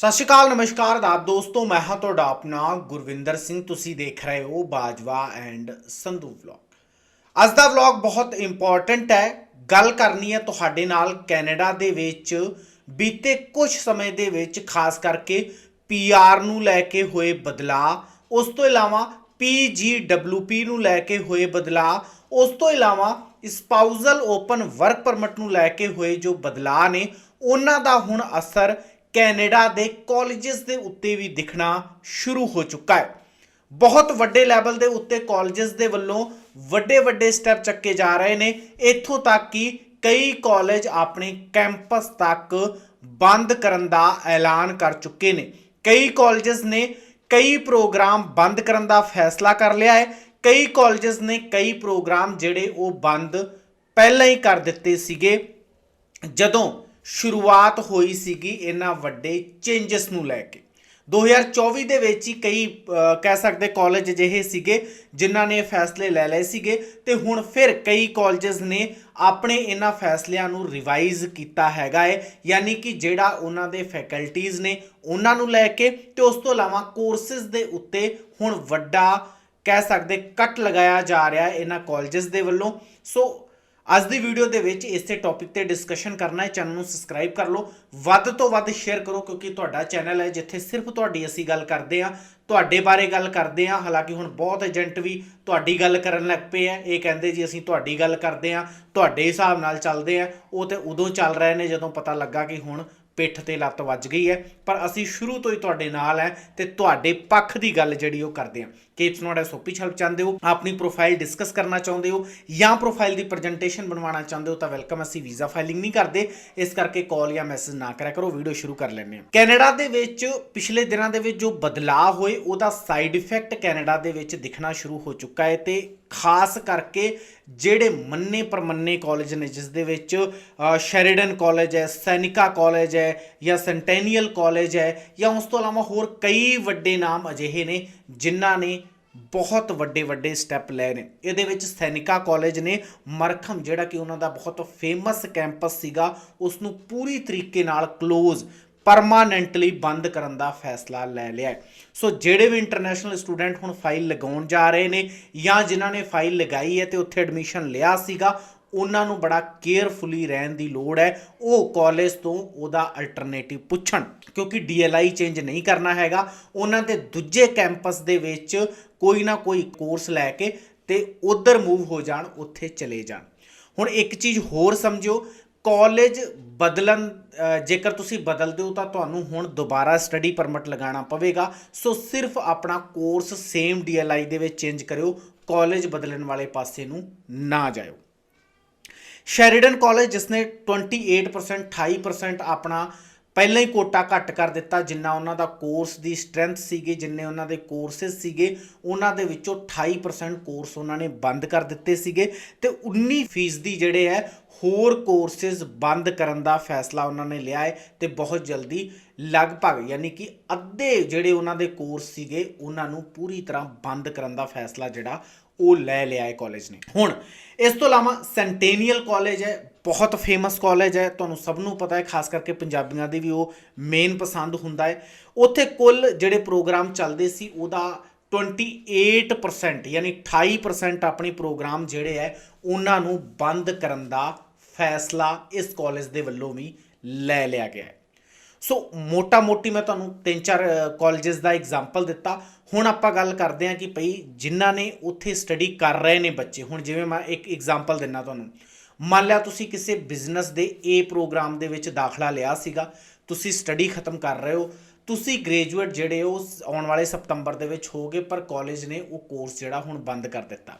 ਸਤਿ ਸ਼੍ਰੀ ਅਕਾਲ, ਨਮਸਕਾਰ ਆਦਾਬ ਦੋਸਤੋ, ਮੈਂ ਹਾਂ ਤੁਹਾਡਾ ਆਪਣਾ ਗੁਰਵਿੰਦਰ ਸਿੰਘ। ਤੁਸੀਂ ਦੇਖ ਰਹੇ ਹੋ ਬਾਜਵਾ ਐਂਡ ਸੰਧੂ ਵਲੌਗ। ਅੱਜ ਦਾ ਵਲੌਗ ਬਹੁਤ ਇੰਪੋਰਟੈਂਟ ਹੈ। ਗੱਲ ਕਰਨੀ ਹੈ ਤੁਹਾਡੇ ਨਾਲ ਕੈਨੇਡਾ ਦੇ ਵਿੱਚ। ਬੀਤੇ ਕੁਝ ਸਮੇਂ ਦੇ ਵਿੱਚ ਖਾਸ ਕਰਕੇ ਪੀਆਰ ਨੂੰ ਲੈ ਕੇ ਹੋਏ ਬਦਲਾਅ, ਉਸ ਤੋਂ ਇਲਾਵਾ ਪੀਜੀਡਬਲਯੂਪੀ ਨੂੰ ਲੈ ਕੇ ਹੋਏ ਬਦਲਾਅ, ਉਸ ਤੋਂ ਇਲਾਵਾ ਸਪਾਊਜ਼ਲ ਓਪਨ ਵਰਕ ਪਰਮਿਟ ਨੂੰ ਲੈ ਕੇ ਹੋਏ ਜੋ ਬਦਲਾਅ ਨੇ, ਉਹਨਾਂ ਦਾ ਹੁਣ ਅਸਰ ਕੈਨੇਡਾ ਦੇ ਕਾਲਜਸ ਦੇ ਉੱਤੇ ਵੀ ਦਿਖਣਾ ਸ਼ੁਰੂ ਹੋ ਚੁੱਕਾ ਹੈ। ਬਹੁਤ ਵੱਡੇ ਲੈਵਲ ਦੇ ਉੱਤੇ ਕਾਲਜਸ ਦੇ ਵੱਲੋਂ ਵੱਡੇ ਵੱਡੇ ਸਟੈਪ ਚੱਕੇ ਜਾ ਰਹੇ ਨੇ। ਇੱਥੋਂ ਤੱਕ ਕਿ ਕਈ ਕਾਲਜ ਆਪਣੇ ਕੈਂਪਸ ਤੱਕ ਬੰਦ ਕਰਨ ਦਾ ਐਲਾਨ ਕਰ ਚੁੱਕੇ ਨੇ। ਕਈ ਕਾਲਜਸ ਨੇ ਕਈ ਪ੍ਰੋਗਰਾਮ ਬੰਦ ਕਰਨ ਦਾ ਫੈਸਲਾ ਕਰ ਲਿਆ ਹੈ। ਕਈ ਕਾਲਜਸ ਨੇ ਕਈ ਪ੍ਰੋਗਰਾਮ ਜਿਹੜੇ ਉਹ ਬੰਦ ਪਹਿਲਾਂ ਹੀ ਕਰ ਦਿੱਤੇ ਸੀਗੇ। ਜਦੋਂ ਸ਼ੁਰੂਆਤ ਹੋਈ ਸੀਗੀ ਇਹਨਾਂ ਵੱਡੇ ਚੇਂਜਸ ਨੂੰ ਲੈ ਕੇ। 2024 ਦੇ ਵਿੱਚ ਹੀ ਕਈ ਕਹਿ ਸਕਦੇ ਕਾਲਜ ਅਜਿਹੇ ਸੀਗੇ ਜਿਨ੍ਹਾਂ ਨੇ ਫੈਸਲੇ ਲੈ ਲਏ ਸੀਗੇ ਤੇ ਹੁਣ ਫਿਰ ਕਈ ਕਾਲਜਸ ਨੇ ਆਪਣੇ ਇਹਨਾਂ ਫੈਸਲਿਆਂ ਨੂੰ ਰਿਵਾਈਜ਼ ਕੀਤਾ ਹੈਗਾ ਹੈ ਯਾਨੀ ਕਿ ਜਿਹੜਾ ਉਹਨਾਂ ਦੇ ਫੈਕਲਟੀਆਂ ਨੇ ਉਹਨਾਂ ਨੂੰ ਲੈ ਕੇ ਤੇ ਉਸ ਤੋਂ ਇਲਾਵਾ ਕੋਰਸਸ ਦੇ ਉੱਤੇ ਹੁਣ ਵੱਡਾ, ਕਹਿ ਸਕਦੇ ਕੱਟ ਲਗਾਇਆ ਜਾ ਰਿਹਾ ਹੈ ਇਹਨਾਂ ਕਾਲਜਸ ਦੇ ਵੱਲੋਂ। ਸੋ ਅੱਜ ਦੀ ਵੀਡੀਓ ਦੇ ਵਿੱਚ ਇਸੇ ਟੌਪਿਕ ਤੇ ਡਿਸਕਸ਼ਨ ਕਰਨਾ ਹੈ। ਚੈਨਲ ਨੂੰ ਸਬਸਕ੍ਰਾਈਬ ਕਰ ਲਓ। ਵੱਧ ਤੋਂ ਵੱਧ ਸ਼ੇਅਰ ਕਰੋ, ਕਿਉਂਕਿ ਤੁਹਾਡਾ ਚੈਨਲ ਹੈ, ਜਿੱਥੇ ਸਿਰਫ ਤੁਹਾਡੀ ਅਸੀਂ ਗੱਲ ਕਰਦੇ ਆ ਤੁਹਾਡੇ ਬਾਰੇ ਗੱਲ ਕਰਦੇ ਆ ਹਾਲਾਂਕਿ ਹੁਣ ਬਹੁਤ ਏਜੰਟ ਵੀ ਤੁਹਾਡੀ ਗੱਲ ਕਰਨ ਲੱਗ ਪਏ ਆ ਇਹ ਕਹਿੰਦੇ ਜੀ, ਅਸੀਂ ਤੁਹਾਡੀ ਗੱਲ ਕਰਦੇ ਆ ਤੁਹਾਡੇ ਹਿਸਾਬ ਨਾਲ ਚੱਲਦੇ ਆ ਉਹ ਤੇ ਉਦੋਂ ਚੱਲ ਰਹੇ ਨੇ, ਜਦੋਂ ਪਤਾ ਲੱਗਾ ਕਿ ਹੁਣ ਪਿੱਠ ਤੇ ਲੱਤ ਵੱਜ ਗਈ ਹੈ। ਪਰ ਅਸੀਂ ਸ਼ੁਰੂ ਤੋਂ ਹੀ ਤੁਹਾਡੇ ਨਾਲ ਹੈ ਤੇ ਤੁਹਾਡੇ ਪੱਖ ਦੀ ਗੱਲ ਜਿਹੜੀ ਉਹ ਕਰਦੇ ਹਾਂ। ਕਿ ਇਟਸ ਨਾਟ ਸੋਪੀ ਹੈਲਪ ਚਾਹੁੰਦੇ ਹੋ ਆਪਣੀ ਪ੍ਰੋਫਾਈਲ ਡਿਸਕਸ ਕਰਨਾ ਚਾਹੁੰਦੇ ਹੋ ਜਾਂ ਪ੍ਰੋਫਾਈਲ ਦੀ ਪ੍ਰੈਜੈਂਟੇਸ਼ਨ ਬਣਵਾਉਣਾ ਚਾਹੁੰਦੇ ਹੋ ਤਾਂ ਵੈਲਕਮ ਅਸੀਂ ਵੀਜ਼ਾ ਫਾਈਲਿੰਗ ਨਹੀਂ ਕਰਦੇ। ਇਸ ਕਰਕੇ ਕਾਲ ਜਾਂ ਮੈਸੇਜ ਨਾ ਕਰਿਆ ਕਰੋ ਵੀਡੀਓ ਸ਼ੁਰੂ ਕਰ ਲੈਂਦੇ ਹਾਂ। ਕੈਨੇਡਾ ਦੇ ਵਿੱਚ ਪਿਛਲੇ ਦਿਨਾਂ ਦੇ ਵਿੱਚ ਜੋ ਬਦਲਾਅ ਹੋਏ ਉਹਦਾ ਸਾਈਡ ਇਫੈਕਟ ਕੈਨੇਡਾ ਦੇ ਵਿੱਚ ਦਿਖਣਾ ਸ਼ੁਰੂ ਹੋ ਚੁੱਕਾ ਹੈ ਤੇ ਖਾਸ ਕਰਕੇ ਜਿਹੜੇ ਮੰਨੇ ਪਰਮੰਨੇ ਕਾਲਜ ਨੇ ਜਿਸ ਦੇ ਵਿੱਚ ਅ, ਸ਼ੈਰੀਡਨ ਕਾਲਜ ਹੈ ਸੈਨਿਕਾ ਕਾਲਜ ਹੈ ਜਾਂ ਸੈਂਟੈਨੀਅਲ ਕਾਲਜ ਹੈ ਜਾਂ ਉਸ ਤੋਂ ਇਲਾਵਾ ਹੋਰ ਕਈ ਵੱਡੇ ਨਾਮ ਅਜਿਹੇ ਨੇ ਜਿਨ੍ਹਾਂ ਨੇ ਬਹੁਤ ਵੱਡੇ ਵੱਡੇ ਸਟੈਪ ਲਏ ਨੇ। ਇਹਦੇ ਵਿੱਚ ਸੈਨਿਕਾ ਕਾਲਜ ਨੇ, ਮਰਖਮ ਜਿਹੜਾ ਕਿ ਉਹਨਾਂ ਦਾ ਬਹੁਤ ਫੇਮਸ ਕੈਂਪਸ ਸੀਗਾ ਉਸ ਨੂੰ ਪੂਰੀ ਤਰੀਕੇ ਨਾਲ ক্লোਜ਼ ਪਰਮਾਨੈਂਟਲੀ ਬੰਦ ਕਰਨ ਦਾ ਫੈਸਲਾ ਲੈ ਲਿਆ ਸੋ ਜਿਹੜੇ ਵੀ ਇੰਟਰਨੈਸ਼ਨਲ ਸਟੂਡੈਂਟ ਹੁਣ ਫਾਈਲ ਲਗਾਉਣ ਜਾ ਰਹੇ ਨੇ ਜਾਂ ਜਿਨ੍ਹਾਂ ਨੇ ਫਾਈਲ ਲਗਾਈ ਹੈ ਤੇ ਉੱਥੇ ਐਡਮਿਸ਼ਨ ਲਿਆ ਸੀਗਾ ਉਹਨਾਂ ਨੂੰ ਬੜਾ ਕੇਅਰਫੁਲੀ ਰਹਿਣ ਦੀ ਲੋੜ ਹੈ। ਉਹ ਕਾਲਜ ਤੋਂ ਉਹਦਾ ਅਲਟਰਨੇਟਿਵ ਪੁੱਛਣ, ਕਿਉਂਕਿ ਡੀਐਲਆਈ ਚੇਂਜ ਨਹੀਂ ਕਰਨਾ ਹੈਗਾ। ਉਹਨਾਂ ਦੇ ਦੂਜੇ ਕੈਂਪਸ ਦੇ ਵਿੱਚ ਕੋਈ ਨਾ ਕੋਈ ਕੋਰਸ ਲੈ ਕੇ ਤੇ ਉਧਰ ਮੂਵ ਹੋ ਜਾਣ, ਉੱਥੇ ਚਲੇ ਜਾਣ। ਹੁਣ ਇੱਕ ਚੀਜ਼ ਹੋਰ ਸਮਝਿਓ ਕਾਲਜ ਬਦਲਣ ਜੇਕਰ ਤੁਸੀਂ ਬਦਲਦੇ ਹੋ ਤਾਂ ਤੁਹਾਨੂੰ ਹੁਣ ਦੁਬਾਰਾ ਸਟੱਡੀ ਪਰਮਿਟ ਲਗਾਉਣਾ ਪਵੇਗਾ। ਸੋ ਸਿਰਫ ਆਪਣਾ ਕੋਰਸ ਸੇਮ ਡੀਐਲਆਈ ਦੇ ਵਿੱਚ ਚੇਂਜ ਕਰਿਓ, ਕਾਲਜ ਬਦਲਣ ਵਾਲੇ ਪਾਸੇ ਨੂੰ ਨਾ ਜਾਇਓ। ਸ਼ੈਰੀਡਨ ਕਾਲਜ, ਜਿਸ ਨੇ 28% 28% ਆਪਣਾ ਪਹਿਲਾਂ ਹੀ ਕੋਟਾ ਘੱਟ ਕਰ ਦਿੱਤਾ, ਜਿੰਨਾ ਉਹਨਾਂ ਦਾ ਕੋਰਸ ਦੀ ਸਟਰੈਂਥ ਸੀਗੀ, ਜਿੰਨੇ ਉਹਨਾਂ ਦੇ ਕੋਰਸਸ ਸੀਗੇ, ਉਹਨਾਂ ਦੇ ਵਿੱਚੋਂ 28% ਕੋਰਸ ਉਹਨਾਂ ਨੇ ਬੰਦ ਕਰ ਦਿੱਤੇ ਸੀਗੇ। ਤੇ 19 ਫੀਸਦੀ ਜਿਹੜੇ ਹੈ, ਹੋਰ ਕੋਰਸਸ ਬੰਦ ਕਰਨ ਦਾ ਫੈਸਲਾ ਉਹਨਾਂ ਨੇ ਲਿਆ ਹੈ ਤੇ ਬਹੁਤ ਜਲਦੀ ਲਗਭਗ ਯਾਨੀ ਕਿ ਅੱਧੇ ਜਿਹੜੇ ਉਹਨਾਂ ਦੇ ਕੋਰਸ ਸੀਗੇ, ਉਹਨਾਂ ਨੂੰ ਪੂਰੀ ਤਰ੍ਹਾਂ ਬੰਦ ਕਰਨ ਦਾ ਫੈਸਲਾ ਜਿਹੜਾ ਉਹ ਲੈ ਲਿਆ ਹੈ ਕਾਲਜ ਨੇ। ਹੁਣ, ਇਸ ਤੋਂ ਇਲਾਵਾ ਸੈਂਟੇਨੀਅਲ ਕਾਲਜ ਹੈ, ਬਹੁਤ ਫੇਮਸ ਕਾਲਜ ਹੈ, ਤੁਹਾਨੂੰ ਸਭ ਨੂੰ ਪਤਾ ਹੈ, ਖਾਸ ਕਰਕੇ ਪੰਜਾਬੀਆਂ ਦੀ ਵੀ ਉਹ ਮੇਨ ਪਸੰਦ ਹੁੰਦਾ ਹੈ। ਉੱਥੇ ਕੁੱਲ ਜਿਹੜੇ ਪ੍ਰੋਗਰਾਮ ਚੱਲਦੇ ਸੀ, ਉਹਦਾ 28% ਯਾਨੀ 28% ਆਪਣੇ ਪ੍ਰੋਗਰਾਮ ਜਿਹੜੇ ਹੈ, ਉਹਨਾਂ ਨੂੰ ਬੰਦ ਕਰਨ ਦਾ ਫੈਸਲਾ ਇਸ ਕਾਲਜ ਦੇ ਵੱਲੋਂ ਵੀ ਲੈ ਲਿਆ ਗਿਆ ਹੈ। ਸੋ ਮੋਟਾ ਮੋਟੀ ਮੈਂ ਤੁਹਾਨੂੰ ਤਿੰਨ ਚਾਰ ਕਾਲਜਸ ਦਾ ਐਗਜ਼ਾਮਪਲ ਦਿੱਤਾ। ਹੁਣ ਆਪਾਂ ਗੱਲ ਕਰਦੇ ਹਾਂ ਕਿ ਭਈ ਜਿਨ੍ਹਾਂ ਨੇ ਉੱਥੇ ਸਟੱਡੀ ਕਰ ਰਹੇ ਨੇ ਬੱਚੇ। ਹੁਣ ਜਿਵੇਂ ਮੈਂ ਇੱਕ ਐਗਜ਼ਾਮਪਲ ਦਿੰਨਾ ਤੁਹਾਨੂੰ। ਮੰਨ ਲਿਆ ਤੁਸੀਂ ਕਿਸੇ ਬਿਜ਼ਨਸ ਦੇ ਏ ਪ੍ਰੋਗਰਾਮ ਦੇ ਵਿੱਚ ਦਾਖਲਾ ਲਿਆ ਸੀਗਾ। ਤੁਸੀਂ ਸਟੱਡੀ ਖਤਮ ਕਰ ਰਹੇ ਹੋ। ਤੁਸੀਂ ਗ੍ਰੈਜੂਏਟ ਜਿਹੜੇ ਉਹ ਆਉਣ ਵਾਲੇ ਸਤੰਬਰ ਦੇ ਵਿੱਚ ਹੋਗੇ ਪਰ ਕਾਲਜ ਨੇ ਉਹ ਕੋਰਸ ਜਿਹੜਾ ਹੁਣ ਬੰਦ ਕਰ ਦਿੱਤਾ।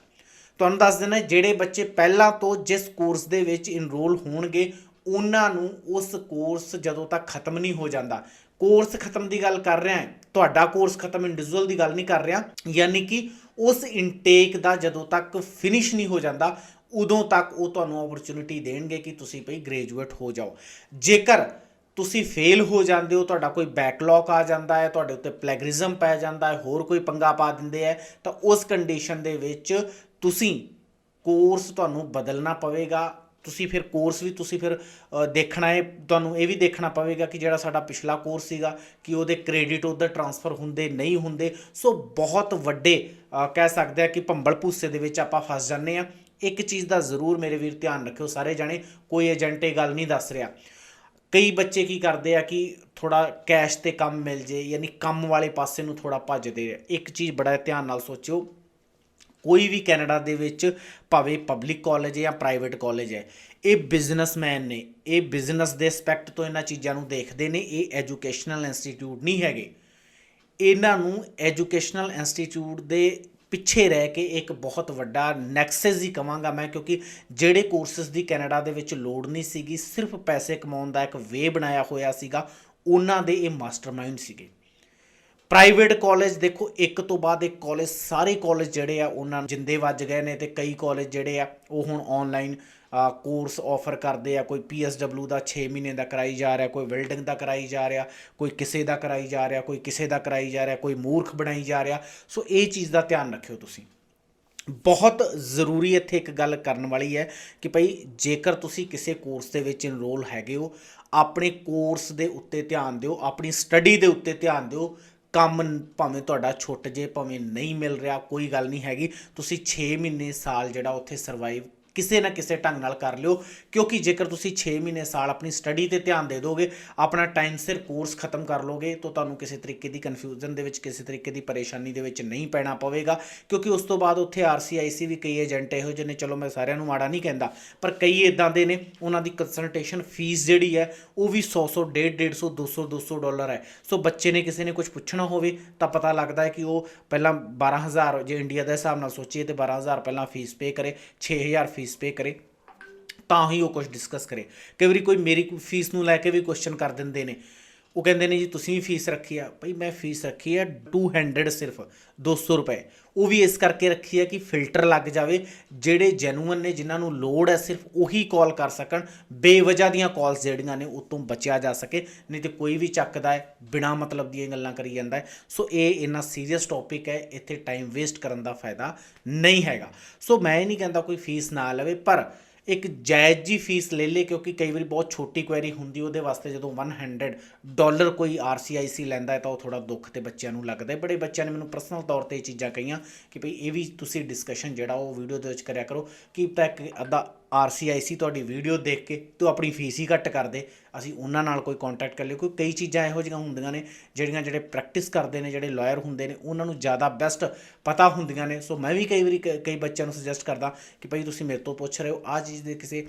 ਤੁਹਾਨੂੰ ਦੱਸ ਦਿੰਦਾ ਜਿਹੜੇ ਬੱਚੇ ਪਹਿਲਾਂ ਤੋਂ ਜਿਸ ਕੋਰਸ ਦੇ ਵਿੱਚ ਇਨਰੋਲ ਹੋਣਗੇ ਉਹਨਾਂ ਨੂੰ ਉਸ ਕੋਰਸ ਜਦੋਂ ਤੱਕ ਖਤਮ ਨਹੀਂ ਹੋ ਜਾਂਦਾ। ਕੋਰਸ ਖਤਮ ਦੀ ਗੱਲ ਕਰ ਰਿਹਾ ਤੁਹਾਡਾ ਕੋਰਸ ਖਤਮ ਇੰਡੀਵਿਜੂਅਲ ਦੀ ਗੱਲ ਨਹੀਂ ਕਰ ਰਿਹਾ। ਯਾਨੀ ਕਿ ਉਸ ਇਨਟੇਕ ਦਾ ਜਦੋਂ ਤੱਕ ਫਿਨਿਸ਼ ਨਹੀਂ ਹੋ ਜਾਂਦਾ, ਉਦੋਂ ਤੱਕ ਉਹ ਤੁਹਾਨੂੰ ਓਪਰਚੁਨਿਟੀ ਦੇਣਗੇ ਕਿ ਤੁਸੀਂ ਭਈ ਗ੍ਰੈਜੂਏਟ ਹੋ ਜਾਓ। ਜੇਕਰ ਤੁਸੀਂ ਫੇਲ ਹੋ ਜਾਂਦੇ ਹੋ, ਤੁਹਾਡਾ ਕੋਈ ਬੈਕਲੌਗ ਆ ਜਾਂਦਾ ਹੈ, ਤੁਹਾਡੇ ਉੱਤੇ ਪਲੈਗਰਿਜ਼ਮ ਪੈ ਜਾਂਦਾ ਹੈ, ਹੋਰ ਕੋਈ ਪੰਗਾ ਪਾ ਦਿੰਦੇ ਹੈ, ਤਾਂ ਉਸ ਕੰਡੀਸ਼ਨ ਦੇ ਵਿੱਚ ਤੁਸੀਂ ਕੋਰਸ ਤੁਹਾਨੂੰ ਬਦਲਣਾ ਪਵੇਗਾ। ਤੁਸੀਂ ਫਿਰ ਕੋਰਸ ਵੀ ਤੁਸੀਂ ਫਿਰ ਦੇਖਣਾ ਹੈ, ਤੁਹਾਨੂੰ ਇਹ ਵੀ ਦੇਖਣਾ ਪਵੇਗਾ ਕਿ ਜਿਹੜਾ ਸਾਡਾ ਪਿਛਲਾ ਕੋਰਸ ਸੀਗਾ, ਕਿ ਉਹਦੇ ਕ੍ਰੈਡਿਟ ਉਧਰ ਟਰਾਂਸਫਰ ਹੁੰਦੇ, ਨਹੀਂ ਹੁੰਦੇ। ਸੋ ਬਹੁਤ ਵੱਡੇ ਕਹਿ ਸਕਦੇ ਆ ਕਿ ਭੰਬਲ ਭੂਸੇ ਦੇ ਵਿੱਚ ਆਪਾਂ ਫਸ ਜਾਂਦੇ ਆ ਇੱਕ ਚੀਜ਼ ਦਾ ਜ਼ਰੂਰ ਮੇਰੇ ਵੀਰ ਧਿਆਨ ਰੱਖਿਓ ਸਾਰੇ ਜਾਣੇ, ਕੋਈ ਏਜੰਟ ਇਹ ਗੱਲ ਨਹੀਂ ਦੱਸ ਰਿਹਾ। ਕਈ ਬੱਚੇ ਕੀ ਕਰਦੇ ਆ ਕਿ ਥੋੜਾ ਕੈਸ਼ ਤੇ ਕੰਮ ਮਿਲ ਜੇ, ਯਾਨੀ ਕੰਮ ਵਾਲੇ ਪਾਸੇ ਨੂੰ ਥੋੜਾ ਭੱਜਦੇ ਆ। ਇੱਕ ਚੀਜ਼ ਬੜਾ ਧਿਆਨ ਨਾਲ ਸੋਚਿਓ ਕੋਈ ਵੀ ਕੈਨੇਡਾ ਦੇ ਵਿੱਚ ਭਾਵੇਂ ਪਬਲਿਕ ਕਾਲਜ ਹੈ ਜਾਂ ਪ੍ਰਾਈਵੇਟ ਕਾਲਜ ਹੈ, ਇਹ ਬਿਜ਼ਨਸਮੈਨ ਨੇ, ਇਹ ਬਿਜ਼ਨਸ ਦੇ ਐਸਪੈਕਟ ਤੋਂ ਇਹਨਾਂ ਚੀਜ਼ਾਂ ਨੂੰ ਦੇਖਦੇ ਨੇ, ਇਹ ਐਜੂਕੇਸ਼ਨਲ ਇੰਸਟੀਚਿਊਟ ਨਹੀਂ ਹੈਗੇ। ਇਹਨਾਂ ਨੂੰ ਐਜੂਕੇਸ਼ਨਲ ਇੰਸਟੀਚਿਊਟ ਦੇ ਪਿੱਛੇ ਰਹਿ ਕੇ ਇੱਕ ਬਹੁਤ ਵੱਡਾ ਨੈਕਸਸ ਹੀ ਕਵਾਂਗਾ ਮੈਂ, ਕਿਉਂਕਿ ਜਿਹੜੇ ਕੋਰਸਸ ਦੀ ਕੈਨੇਡਾ ਦੇ ਵਿੱਚ ਲੋੜ ਨਹੀਂ ਸੀਗੀ, ਸਿਰਫ ਪੈਸੇ ਕਮਾਉਣ ਦਾ ਇੱਕ ਵੇ ਬਣਾਇਆ ਹੋਇਆ ਸੀਗਾ, ਉਹਨਾਂ ਦੇ ਇਹ ਮਾਸਟਰਮਾਈਂਡ ਸੀਗੇ। ਪ੍ਰਾਈਵੇਟ ਕਾਲਜ ਦੇਖੋ, ਇੱਕ ਤੋਂ ਬਾਅਦ ਇੱਕ ਕਾਲਜ, ਸਾਰੇ ਕਾਲਜ ਜਿਹੜੇ ਆ, ਉਹਨਾਂ ਜਿੰਦੇ ਵੱਜ ਗਏ ਨੇ ਤੇ ਕਈ ਕਾਲਜ ਜਿਹੜੇ ਆ, ਉਹ ਹੁਣ ਆਨਲਾਈਨ ਕੋਰਸ ਆਫਰ ਕਰਦੇ ਆ। ਕੋਈ PSW ਦਾ 6 ਮਹੀਨੇ ਦਾ ਕਰਾਈ ਜਾ ਰਿਹਾ, ਕੋਈ ਵੈਲਡਿੰਗ ਦਾ ਕਰਾਈ ਜਾ ਰਿਹਾ, ਕੋਈ ਕਿਸੇ ਦਾ ਕਰਾਈ ਜਾ ਰਿਹਾ, ਕੋਈ ਕਿਸੇ ਦਾ ਕਰਾਈ ਜਾ ਰਿਹਾ, ਕੋਈ ਮੂਰਖ ਬਣਾਈ ਜਾ ਰਿਹਾ। ਸੋ ਇਹ ਚੀਜ਼ ਦਾ ਧਿਆਨ ਰੱਖਿਓ ਤੁਸੀਂ। ਬਹੁਤ ਜ਼ਰੂਰੀ ਇੱਥੇ ਇੱਕ ਗੱਲ ਕਰਨ ਵਾਲੀ ਹੈ ਕਿ ਭਈ ਜੇਕਰ ਤੁਸੀਂ ਕਿਸੇ ਕੋਰਸ ਦੇ ਵਿੱਚ ਇਨਰੋਲ ਹੈਗੇ ਹੋ, ਆਪਣੇ ਕੋਰਸ ਦੇ ਉੱਤੇ ਧਿਆਨ ਦਿਓ, ਆਪਣੀ ਸਟੱਡੀ ਦੇ ਉੱਤੇ ਧਿਆਨ ਦਿਓ ਕੰਮ ਭਾਵੇਂ ਤੁਹਾਡਾ ਛੁੱਟ ਜੇ, ਭਾਵੇਂ ਨਹੀਂ ਮਿਲ ਰਿਹਾ, ਕੋਈ ਗੱਲ ਨਹੀਂ ਹੈਗੀ। ਤੁਸੀਂ 6 ਮਹੀਨੇ ਸਾਲ ਜਿਹੜਾ ਉੱਥੇ ਸਰਵਾਈਵ ਕਿਸੇ ਨਾ ਕਿਸੇ ਢੰਗ ਨਾਲ ਕਰ ਲਿਓ, ਕਿਉਂਕਿ ਜੇਕਰ ਤੁਸੀਂ 6 ਮਹੀਨੇ ਸਾਲ ਆਪਣੀ ਸਟੱਡੀ ਤੇ ਧਿਆਨ ਦੇ ਦੋਗੇ, ਆਪਣਾ ਟਾਈਮ ਸਿਰ ਕੋਰਸ ਖਤਮ ਕਰ ਲੋਗੇ, ਤਾਂ ਤੁਹਾਨੂੰ ਕਿਸੇ ਤਰੀਕੇ ਦੀ ਕਨਫਿਊਜ਼ਨ ਦੇ ਵਿੱਚ, ਕਿਸੇ ਤਰੀਕੇ ਦੀ ਪਰੇਸ਼ਾਨੀ ਦੇ ਵਿੱਚ ਨਹੀਂ ਪੈਣਾ ਪਵੇਗਾ, ਕਿਉਂਕਿ ਉਸ ਤੋਂ ਬਾਅਦ ਉੱਥੇ ਆਰਸੀਆਈਸੀ ਵੀ ਕਈ ਏਜੰਟ ਇਹੋ ਜਿਹੇ ਨੇ, ਚਲੋ ਮੈਂ ਸਾਰਿਆਂ ਨੂੰ ਮਾੜਾ ਨਹੀਂ ਕਹਿੰਦਾ, ਪਰ ਕਈ ਇਦਾਂ ਦੇ ਨੇ, ਉਹਨਾਂ ਦੀ ਕੰਸਲਟੇਸ਼ਨ ਫੀਸ ਜਿਹੜੀ ਹੈ, ਉਹ ਵੀ 100 100 150 150 200 200 ਡਾਲਰ ਹੈ। ਸੋ ਬੱਚੇ ਨੇ ਕਿਸੇ ਨੇ ਕੁਝ ਪੁੱਛਣਾ ਹੋਵੇ, ਤਾਂ ਪਤਾ ਲੱਗਦਾ ਹੈ ਕਿ ਉਹ ਪਹਿਲਾਂ 12000 ਜੇ ਇੰਡੀਆ ਦੇ ਹਿਸਾਬ ਨਾਲ ਸੋਚੀਏ, ਤੇ 12000 ਪਹਿਲਾਂ ਫੀਸ ਪੇ ਕਰੇ 6000 ਫੀਸ ਪੇ ਕਰੇ, ਤਾਂ ਹੀ ਉਹ ਕੁਝ ਡਿਸਕਸ ਕਰੇ। ਕਈ ਵਾਰੀ ਕੋਈ ਮੇਰੀ ਫੀਸ ਨੂੰ ਲੈ ਕੇ ਵੀ ਕੁਐਸਚਨ ਕਰ ਦਿੰਦੇ ਨੇ। ਉਹ ਕਹਿੰਦੇ ਨੇ ਜੀ, ਤੁਸੀਂ ਵੀ ਫੀਸ ਰੱਖੀ ਆ। ਭਾਈ ਮੈਂ ਫੀਸ ਰੱਖੀ ਆ 200 ਸਿਰਫ 200 ਰੁਪਏ। ਉਹ ਵੀ ਇਸ ਕਰਕੇ ਰੱਖੀ ਆ ਕਿ ਫਿਲਟਰ ਲੱਗ ਜਾਵੇ। ਜਿਹੜੇ ਜੈਨੂਅਨ ਨੇ, ਜਿਨ੍ਹਾਂ ਨੂੰ ਲੋੜ ਹੈ ਸਿਰਫ ਉਹੀ ਕਾਲ ਕਰ ਸਕਣ। ਬੇਵਜ੍ਹਾ ਦੀਆਂ ਕਾਲਸ ਜਿਹੜੀਆਂ ਨੇ, ਉਹ ਤੋਂ ਬਚਿਆ ਜਾ ਸਕੇ। ਨਹੀਂ ਤੇ ਕੋਈ ਵੀ ਚੱਕਦਾ ਹੈ, ਬਿਨਾ ਮਤਲਬ ਦੀਆਂ ਗੱਲਾਂ ਕਰੀ ਜਾਂਦਾ ਹੈ। ਸੋ ਇਹ ਇੰਨਾ ਸੀਰੀਅਸ ਟੌਪਿਕ ਹੈ, ਇੱਥੇ ਟਾਈਮ ਵੇਸਟ ਕਰਨ ਦਾ ਫਾਇਦਾ ਨਹੀਂ ਹੈਗਾ। ਸੋ ਮੈਂ ਇਹ ਨਹੀਂ ਕਹਿੰਦਾ ਕੋਈ ਫੀਸ ਨਾ ਲਵੇ, ਪਰ ਇੱਕ ਜਾਇਜ਼ ਜੀ ਫੀਸ ਲੈ ਲੇ, ਕਿਉਂਕਿ ਕਈ ਵਾਰੀ ਬਹੁਤ ਛੋਟੀ ਕੁਐਰੀ ਹੁੰਦੀ, ਉਹਦੇ ਵਾਸਤੇ ਜਦੋਂ 100 ਡਾਲਰ ਕੋਈ ਆਰਸੀਆਈਸੀ ਲੈਂਦਾ ਹੈ ਤਾਂ ਉਹ ਥੋੜਾ ਦੁੱਖ ਤੇ ਬੱਚਿਆਂ ਨੂੰ ਲੱਗਦਾ ਹੈ। ਬੜੇ ਬੱਚਿਆਂ ਨੇ ਮੈਨੂੰ ਪਰਸਨਲ ਤੌਰ ਤੇ ਇਹ ਚੀਜ਼ਾਂ ਕਹੀਆਂ ਕਿ ਭਈ ਇਹ ਵੀ ਤੁਸੀਂ ਡਿਸਕਸ਼ਨ ਜਿਹੜਾ ਉਹ ਵੀਡੀਓ ਦੇ ਵਿੱਚ ਕਰਿਆ ਕਰੋ ਕਿ ਤਾਂ ਇੱਕ ਅੱਧਾ ਆਰਸੀਆਈਸੀ ਤੁਹਾਡੀ ਵੀਡੀਓ ਦੇਖ ਕੇ ਤੂੰ ਆਪਣੀ ਫੀਸ ਹੀ ਘੱਟ ਕਰ ਦੇ। ਅਸੀਂ ਉਹਨਾਂ ਨਾਲ ਕੋਈ ਕੰਟੈਕਟ ਕਰ ਲਿਓ। ਕੋਈ ਕਈ ਚੀਜ਼ਾਂ ਇਹੋ ਜਿਹੀਆਂ ਹੁੰਦੀਆਂ ਨੇ ਜਿਹੜੀਆਂ ਜਿਹੜੇ ਪ੍ਰੈਕਟਿਸ ਕਰਦੇ ਨੇ, ਜਿਹੜੇ ਲਾਇਰ ਹੁੰਦੇ ਨੇ, ਉਹਨਾਂ ਨੂੰ ਜ਼ਿਆਦਾ ਬੈਸਟ ਪਤਾ ਹੁੰਦੀਆਂ ਨੇ। ਸੋ ਮੈਂ ਵੀ ਕਈ ਵਾਰੀ ਕ- ਕਈ ਬੱਚਿਆਂ ਨੂੰ ਸੁਜੈਸਟ ਕਰਦਾ ਕਿ ਭਾਈ ਤੁਸੀਂ ਮੇਰੇ ਤੋਂ ਪੁੱਛ ਰਹੇ ਹੋ। ਆ ਚੀਜ਼ ਦੇ ਕਿਸੇ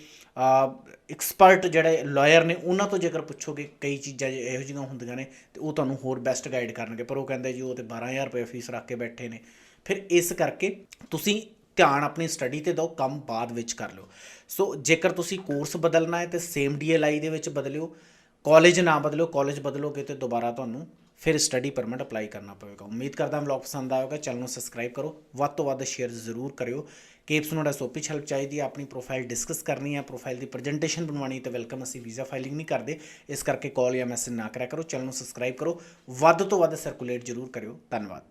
ਐਕਸਪਰਟ ਜਿਹੜੇ ਲਾਇਰ ਨੇ, ਉਹਨਾਂ ਤੋਂ ਜੇਕਰ ਪੁੱਛੋਗੇ ਕਈ ਚੀਜ਼ਾਂ ਇਹੋ ਜਿਹੀਆਂ ਹੁੰਦੀਆਂ ਨੇ, ਤੇ ਉਹ ਤੁਹਾਨੂੰ ਹੋਰ ਬੈਸਟ ਗਾਈਡ ਕਰਨਗੇ। ਪਰ ਉਹ ਕਹਿੰਦੇ ਜੀ ਉਹ ਤੇ 12000 ਰੁਪਏ ਫੀਸ ਰੱਖ ਕੇ ਬੈਠੇ ਨੇ। ਫਿਰ ਇਸ ਕਰਕੇ ਤੁਸੀਂ ਧਿਆਨ ਆਪਣੀ ਸਟੱਡੀ ਤੇ ਦਿਓ, ਕੰਮ ਬਾਅਦ ਵਿੱਚ ਕਰ ਲਿਓ। ਸੋ ਜੇਕਰ ਤੁਸੀਂ ਕੋਰਸ ਬਦਲਣਾ ਹੈ ਤੇ ਸੇਮ ਡੀਐਲਆਈ ਦੇ ਵਿੱਚ ਬਦਲਿਓ ਕਾਲਜ ਨਾ ਬਦਲਿਓ ਕਾਲਜ ਬਦਲੋਗੇ ਤੇ ਦੁਬਾਰਾ ਤੁਹਾਨੂੰ ਫਿਰ ਸਟੱਡੀ ਪਰਮਿਟ ਅਪਲਾਈ ਕਰਨਾ ਪਵੇਗਾ। ਉਮੀਦ ਕਰਦਾ ਹਾਂ ਵਲੌਗ ਪਸੰਦ ਆਏਗਾ ਚੈਨਲ ਨੂੰ ਸਬਸਕ੍ਰਾਈਬ ਕਰੋ, ਵੱਧ ਤੋਂ ਵੱਧ ਸ਼ੇਅਰ ਜ਼ਰੂਰ ਕਰਿਓ। ਕੇਪਸ ਨੂੰ ਸੋਪੀ ਹੈਲਪ ਚਾਹੀਦੀ ਹੈ, ਆਪਣੀ ਪ੍ਰੋਫਾਈਲ ਡਿਸਕਸ ਕਰਨੀ ਹੈ ਪ੍ਰੋਫਾਈਲ ਦੀ ਪ੍ਰੈਜੈਂਟੇਸ਼ਨ ਬਣਵਾਉਣੀ ਹੈ ਤੇ ਵੈਲਕਮ ਅਸੀਂ ਵੀਜ਼ਾ ਫਾਈਲਿੰਗ ਨਹੀਂ ਕਰਦੇ। ਇਸ ਕਰਕੇ ਕਾਲ ਜਾਂ ਮੈਸੇਜ ਨਾ ਕਰਿਆ ਕਰੋ, ਚੈਨਲ ਨੂੰ ਸਬਸਕ੍ਰਾਈਬ ਕਰੋ, ਵੱਧ ਤੋਂ ਵੱਧ ਸਰਕੂਲੇਟ ਜ਼ਰੂਰ ਕਰਿਓ। ਧੰਨਵਾਦ।